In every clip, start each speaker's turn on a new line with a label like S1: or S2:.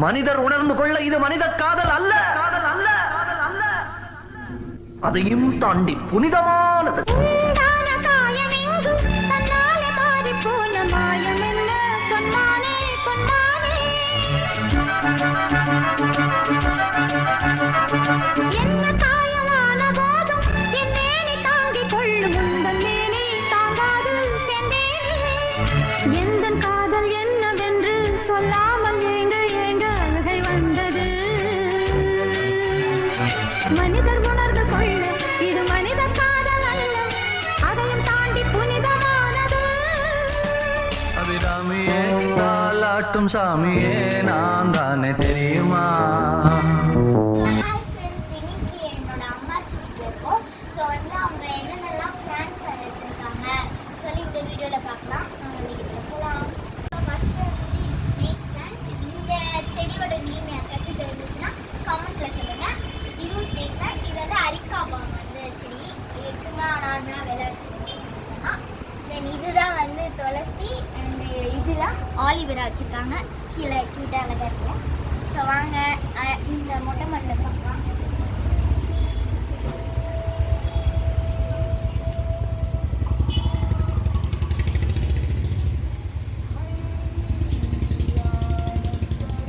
S1: மனிதர் உணர்ந்து கொள்ள இது மனித காதல் அல்ல. காதல் அல்ல காதல் அல்ல அதையும் தாண்டி புனிதமானது.
S2: உண்டான காதல் என்னவென்று மாறிப்
S1: யாருக்காச்சும் தெரிஞ்சிச்சுன்னா சாமியே நான் தானே தெரியுமா
S3: பிளான்ட் இது வந்து அரிக்காபாம் வந்து செடி. இது சும்மா நார்மலாக விலை தென் இதுதான் வந்து துளசி அண்ட் இதெல்லாம் ஆலிவேரா வச்சுருக்காங்க. கீழே க்யூட்டாக அழகாக இருக்குல்ல ஸோ வாங்க இந்த மொட்டை மண்ணில் பார்க்கலாம்.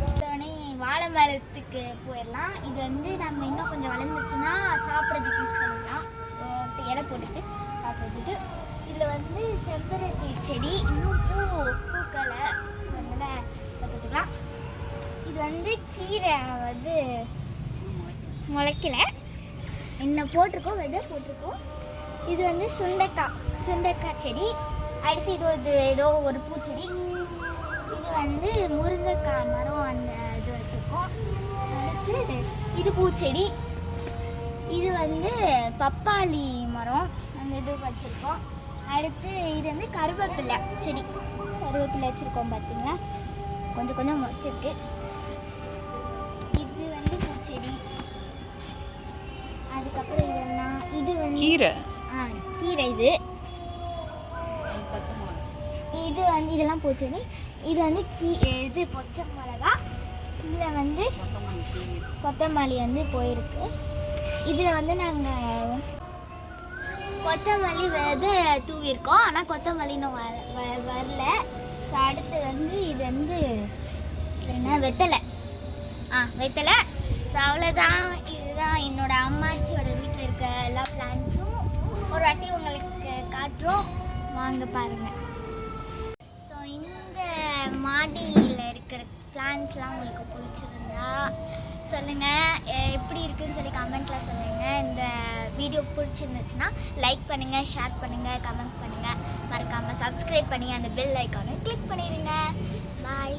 S3: உடனே வாழை மரத்துக்கு போயிடலாம். இது வந்து நம்ம இன்னும் கொஞ்சம் வளர்ந்துச்சுன்னா சாப்பிட்றதுக்கு யூஸ் பண்ணலாம். இலை போட்டுட்டு. சாப்பிட்றதுக்கு இதில் வந்து செம்பருத்தி செடி இன்னும் பூ பூக்களை நல்லா பார்த்துக்கலாம் இது வந்து கீரை வந்து முளைக்கல. என்ன போட்டிருக்கோம்? விதை போட்டிருக்கோம். இது வந்து சுண்டைக்காய் சுண்டைக்காய் செடி. அடுத்து இது ஒரு ஏதோ ஒரு பூச்செடி. இது வந்து முருங்கைக்காய் மரம் அந்த இது வச்சுருக்கோம். அடுத்து இது பூச்செடி. இது வந்து பப்பாளி மரம் அந்த இது வச்சுருக்கோம். அடுத்து இது வந்து கருவேப்பிலை செடி. கருவேப்பிலை வச்சுருக்கோம் பார்த்தீங்களா? கொஞ்சம் கொஞ்சம் முளைச்சிருக்கு. இது வந்து பூச்செடி. அதுக்கப்புறம் இதெல்லாம் இது வந்து
S4: கீரை.
S3: ஆ கீரை இது. இது வந்து இதெல்லாம் பூச்செடி. இது வந்து கீ இது பச்சை மிளகா. இதில் வந்து கொத்தமல்லி. வந்து போயிருக்கு. இதில் வந்து நாங்கள் கொத்தமல்லி விதை தூவிருக்கோம் ஆனால் கொத்தமல்லி இன்னும் வர வ- வரல. ஸோ அடுத்து வந்து இது வந்து என்ன? வெத்தலை. ஆ வெத்தலை. ஸோ அவ்வளோதான் இதுதான் என்னோட அம்மாச்சியோட வீட்டில் இருக்க எல்லா பிளான்ஸும் ஒரு வாட்டி உங்களுக்கு காட்டுறோம். வாங்க பாருங்கள் ஸோ இந்த மாடியில் இருக்கிற பிளான்ஸ்லாம் உங்களுக்கு பிடிச்சிருந்தா சொல்லுங்கள் எப்படி இருக்குன்னு சொல்லி கமெண்ட்டில் சொல்லுங்கள் இந்த வீடியோ பிடிச்சிருந்துச்சுன்னா லைக் பண்ணுங்கள் ஷேர் பண்ணுங்கள் கமெண்ட் பண்ணுங்கள் மறக்காமல் சப்ஸ்கிரைப் பண்ணி அந்த பெல் ஐக்கானை கிளிக் பண்ணிடுங்க பாய்